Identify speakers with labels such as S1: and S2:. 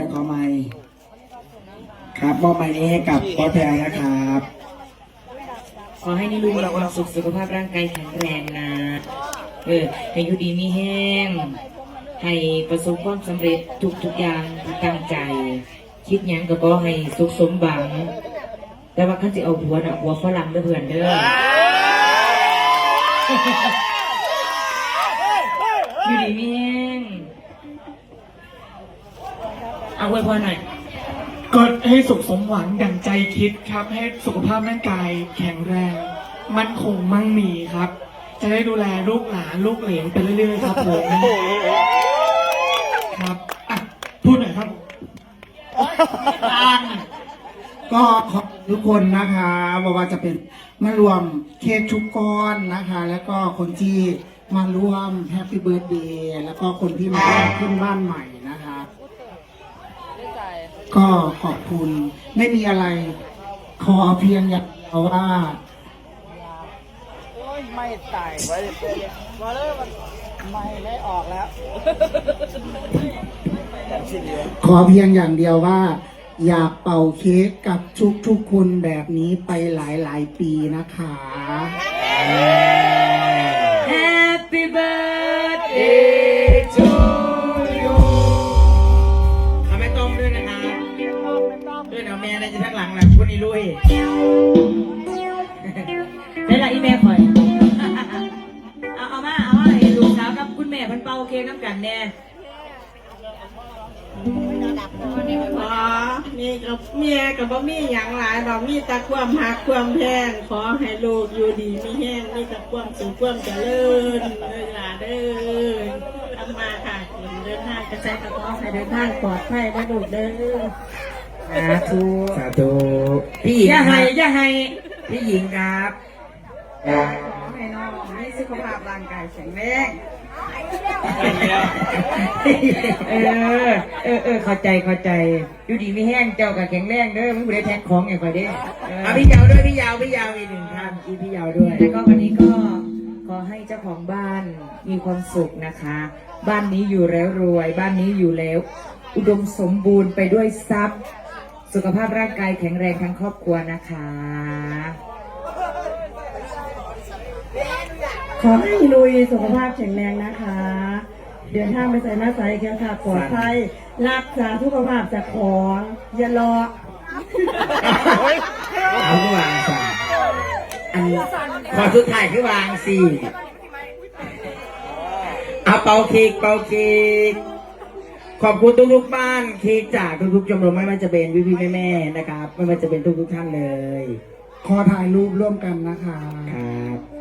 S1: จะขอไม้ครับมอบไม้นี้ให้กับพ่อแพรนะครับ
S2: ขอให้นิลุยมีความสุขสุขภาพร่างกายแข็งแรงนะ เออให้อยู่ดีมีแห้ง ให้ประสบความสำเร็จทุกทุกๆอย่างที่ตั้งใจ คิดหยังก็ขอให้สุขสมหวัง แต่ว่าขั้นจะเอาหัวนะหัวฝรั่งเด้อเพื่อนเด้ออยู่ดีมีแห้ง เอาไว้พรหน่อย
S3: ก็ให้สุขสมหวังดังใจคิดครับ ให้สุขภาพร่างกายแข็งแรง มั่นคงมั่งมีครับ จะได้ดูแลลูกหลานลูกเหลนไปเรื่อยๆครับผมครับอะพูดหน่อยครับ
S1: ก็ขอบทุกคนนะคะว่าว่าจะเป็นมารวมเค้กชุกก้อนนะคะ แล้วก็คนที่มาร่วมแฮปปี้เบิร์ดเดย์แล้วก็คนที่มาร่วมขึ้นบ้านใหม่นะคะ ก็ขอบคุณ ไม่มีอะไร ขอเพียงอย่างเดียวว่า
S4: โอ้ยไม่ตายไว้เลยมาเลยมันไม่ได้ออกแล้ว
S1: ขอเพียงอย่างเดียวว่า อยากเป่าเค้กกับทุกทุกๆคนแบบนี้ไปหลายหลายๆปีนะคะ
S2: Happy birthday นเป่าเค้กน้ำกันแน่
S4: อ๋อมีกับเมียกับบ่มีอย่างหลายดอกมีแต่ความหักความแพงขอให้ลูกอยู่ดีมีแห้งมีแต่ความสุขความเจริญเลยล่ะเด้อทำมาค่ะกินเดินทางกระจายกระเพาะให้เดินทางปลอดภัยนะลูกเด้อ
S2: สาธุ
S1: สาธุ
S2: พี่หญิง
S4: อย่า
S2: ค
S4: ให้
S2: รับ
S4: อย่าให้
S2: พี่หญิงครับ
S4: ขอให้น้องมีสุขภาพร่างกายแข็งแรง
S2: เออ เออเออเข้าใจเข้าใจ อยู่ดีไม่แห้งเจ้ากับแข็งแรงเด้อมึงบ่ได้แท็กของอย่างไรเด้อเอาพี่ยาวด้วยพี่ยาวพี่ยาวอีกหนึ่งท่านอีพี่ยาวด้วยแล้วก็วันนี้ก็ขอให้เจ้าของบ้านมีความสุขนะคะ บ้านนี้อยู่แล้วรวย บ้านนี้อยู่แล้ว อุดมสมบูรณ์ไปด้วยทรัพย์ สุขภาพร่างกายแข็งแรงทั้งครอบครัวนะคะ
S4: ขอให้ลุยสุขภาพแข็งแรงนะคะ เดินทางไปใส่หน้าใส่แก้วขาดปลอดภัยรักษาสุขภาพจากของ อย่ารอ
S2: เอาก็วางสามอันขอสุดท้ายคือวางสี่เอาเป่าเค้กเป่าเค้กขอบคุณทุกๆบ้านเค้กจากทุกๆชมรมไม่ว่าจะเป็นพี่พี่ๆแม่ๆนะครับ ไม่ว่าจะเป็นทุกๆท่านเลย
S1: ขอถ่ายรูปร่วมกันนะคะ
S2: ครับ